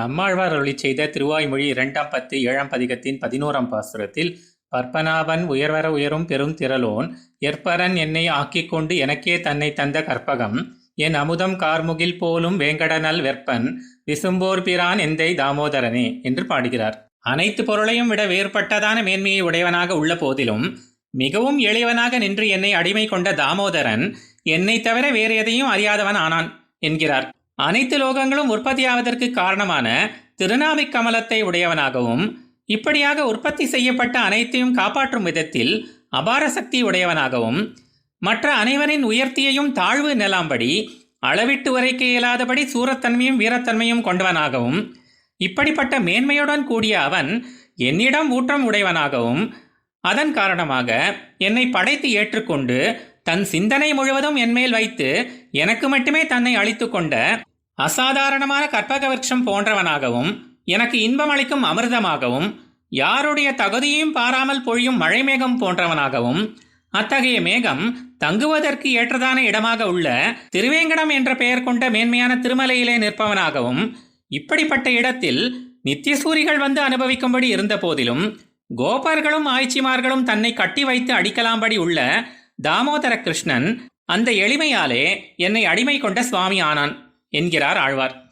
நம்மாழ்வார் அருளி செய்த திருவாய்மொழி இரண்டாம் பத்து ஏழாம் பதிகத்தின் பதினோராம் பாசுரத்தில் பற்பனாவன் உயர்வர உயரும் பெரும் திரளோன் எற்பரன் என்னை ஆக்கிக் கொண்டு எனக்கே தன்னை தந்த கற்பகம் என் அமுதம் கார்முகில் போலும் வேங்கடனல் வெற்பன் விசும்போர் பிரான் எந்தை தாமோதரனே என்று பாடுகிறார். அனைத்து பொருளையும் விட வேறுபட்டதான மேன்மையை உடையவனாக உள்ள போதிலும் மிகவும் எளியவனாக நின்று என்னை அடிமை கொண்ட தாமோதரன் என்னை தவிர வேறு எதையும் அறியாதவன் ஆனான் என்கிறார். அனைத்து லோகங்களும் உற்பத்தியாவதற்கு காரணமான திருநாவிக் கமலத்தை உடையவனாகவும் இப்படியாக உற்பத்தி செய்யப்பட்ட அனைத்தையும் காப்பாற்றும் விதத்தில் அபார சக்தி உடையவனாகவும் மற்ற அனைவரின் உயர்த்தியையும் தாழ்வு நிலாம்படி அளவிட்டு உரைக்க இயலாதபடி சூரத்தன்மையும் வீரத்தன்மையும் கொண்டவனாகவும் இப்படிப்பட்ட மேன்மையுடன் கூடிய அவன் என்னிடம் ஊற்றம் உடையவனாகவும் அதன் காரணமாக என்னை படைத்து ஏற்றுக்கொண்டு தன் சிந்தனை முழுவதும் என்மேல் வைத்து எனக்கு மட்டுமே தன்னை அழித்து கொண்ட அசாதாரணமான கற்பக விருட்சம் போன்றவனாகவும் எனக்கு இன்பம் அளிக்கும் அமிர்தமாகவும் யாருடைய தகுதியையும் பாராமல் பொழியும் மழை மேகம் போன்றவனாகவும் அத்தகைய மேகம் தங்குவதற்கு ஏற்றதான இடமாக உள்ள திருவேங்கடம் என்ற பெயர் கொண்ட மேன்மையான திருமலையிலே நிற்பவனாகவும் இப்படிப்பட்ட இடத்தில் நித்தியசூரிகள் வந்து அனுபவிக்கும்படி இருந்த போதிலும் கோபர்களும் ஆய்ச்சிமார்களும் தன்னை கட்டி வைத்து அடிக்கலாம்படி உள்ள தாமோதர கிருஷ்ணன் அந்த எளிமையாலே என்னை அடிமை கொண்ட சுவாமி ஆனான். என்கிறார் ஆழ்வார்.